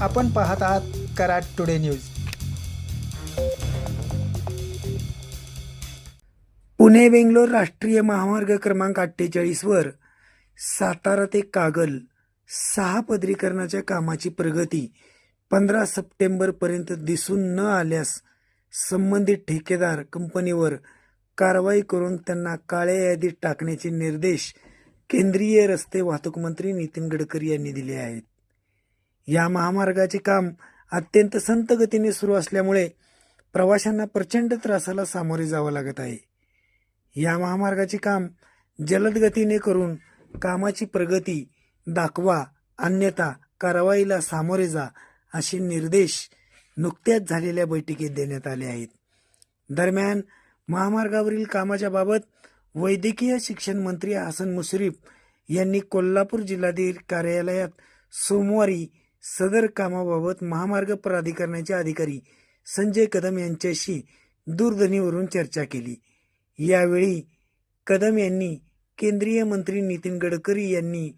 आपण पाहत आहात कराड टुडे न्यूज. पुणे बेंगलोर राष्ट्रीय महामार्ग क्रमांक अठ्ठेचाळीसवर सातारा ते कागल सहा पदरीकरणाच्या कामाची प्रगती पंधरा सप्टेंबरपर्यंत दिसून न आल्यास संबंधित ठेकेदार कंपनीवर कारवाई करून त्यांना काळ्या यादीत टाकण्याचे निर्देश केंद्रीय रस्ते वाहतूक मंत्री नितीन गडकरी यांनी दिले आहेत. या महामार्गाचे काम अत्यंत संत गतीने सुरू असल्यामुळे प्रवाशांना प्रचंड त्रासाला सामोरे जावं लागत आहे. या महामार्गाचे काम जलद गतीने करून कामाची प्रगती दाखवा अन्यथा कारवाईला सामोरे जा असे निर्देश नुकत्याच झालेल्या बैठकीत देण्यात आले आहेत. दरम्यान महामार्गावरील कामाच्या बाबत वैद्यकीय शिक्षण मंत्री हसन मुश्रीफ यांनी कोल्हापूर जिल्हाधिकारी कार्यालयात सोमवारी सदर कामाबाबत महामार्ग प्राधिकरणाचे अधिकारी संजय कदम यांच्याशी दूरध्वनीवरून चर्चा केली. यावेळी कदम यांनी केंद्रीय मंत्री नितीन गडकरी यांनी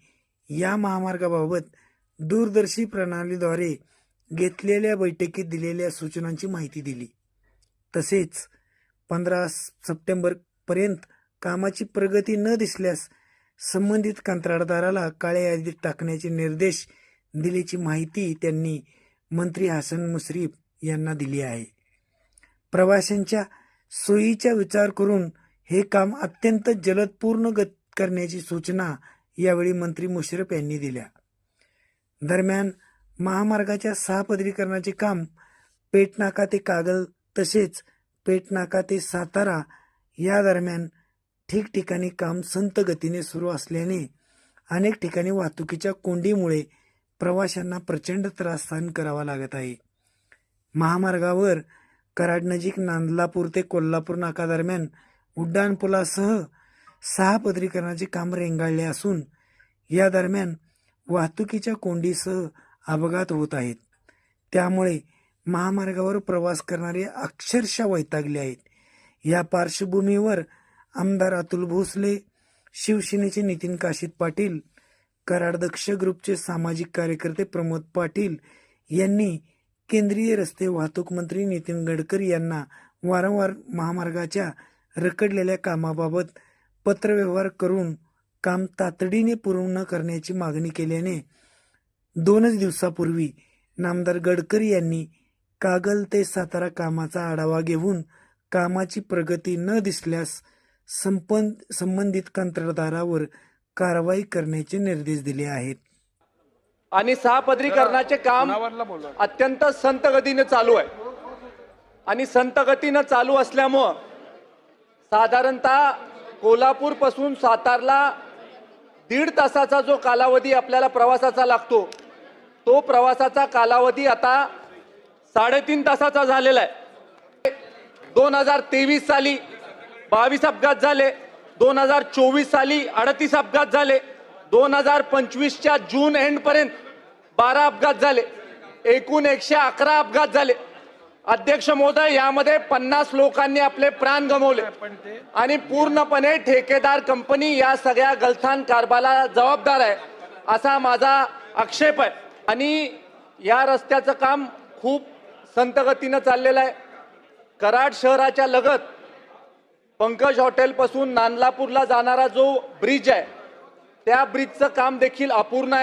या महामार्गाबाबत दूरदर्शी प्रणालीद्वारे घेतलेल्या बैठकीत दिलेल्या सूचनांची माहिती दिली. तसेच पंधरा सप्टेंबरपर्यंत कामाची प्रगती न दिसल्यास संबंधित कंत्राटदाराला काळ्या यादीत टाकण्याचे निर्देश दिल्याची माहिती त्यांनी मंत्री हसन मुश्रीफ यांना दिली आहे. प्रवाशांच्या सोयीचा विचार करून हे काम अत्यंत जलद पूर्ण गत करण्याची सूचना यावेळी मंत्री मुश्रफ यांनी दिल्या. दरम्यान महामार्गाच्या सहा पदरीकरणाचे काम पेटनाका ते कागल तसेच पेटनाका ते सातारा या दरम्यान ठिकठिकाणी काम संत गतीने सुरू असल्याने अनेक ठिकाणी वाहतुकीच्या कोंडीमुळे प्रवाशांना प्रचंड त्रास सहन करावा लागत आहे. महामार्गावर कराड नजीक नांदलापूर ते कोल्हापूर नाकादरम्यान उड्डाणपुलासह सहा पदरीकरणाचे काम रेंगाळले असून या दरम्यान वाहतुकीच्या कोंडीसह अपघात होत आहेत. त्यामुळे महामार्गावर प्रवास करणारे अक्षरशः वैतागले आहेत. या पार्श्वभूमीवर आमदार अतुल भोसले शिवसेनेचे नितीन काशीद पाटील कराड दक्ष ग्रुपचे सामाजिक कार्यकर्ते प्रमोद पाटील यांनी केंद्रीय रस्ते वाहतूक मंत्री नितीन गडकरी यांना वारंवार महामार्गाच्या रखडलेल्या कामाबाबत पत्रव्यवहार करून काम तातडीने पूर्ण करण्याची मागणी केल्याने दोनच दिवसापूर्वी नामदार गडकरी यांनी कागल ते सातारा कामाचा आढावा घेऊन कामाची प्रगती न दिसल्यास संपन संबंधित कंत्राटदारावर कारवाई करण्याचे निर्देश दिले आहेत. आणि सहापदरीकरणाचे काम अत्यंत संत गतीने चालू आहे. आणि संत गतीनं चालू असल्यामुळं साधारणतः कोल्हापूरपासून सातारला दीड तासाचा जो कालावधी आपल्याला प्रवासाचा लागतो तो प्रवासाचा कालावधी आता साडेतीन तासाचा झालेला आहे. दोन हजार तेवीस साली बावीस अपघात झाले. दोन हजार चोवीस साली अडतीस अपघात झाले. दोन हजार पंचवीसच्या जून एंडपर्यंत बारा अपघात झाले. एकूण एकशे अकरा अपघात झाले. अध्यक्ष महोदय यामध्ये पन्नास लोकांनी आपले प्राण गमावले. आणि पूर्णपणे ठेकेदार कंपनी या सगळ्या गलथान कारभाराला जबाबदार आहे असा माझा आक्षेप आहे. आणि या रस्त्याचं काम खूप संतगतीनं चाललेलं आहे. कराड शहराच्या लगत पंकज हॉटेलपासून नांदलापूरला जाणारा जो ब्रिज आहे त्या ब्रिजचं काम देखील अपूर्ण आहे.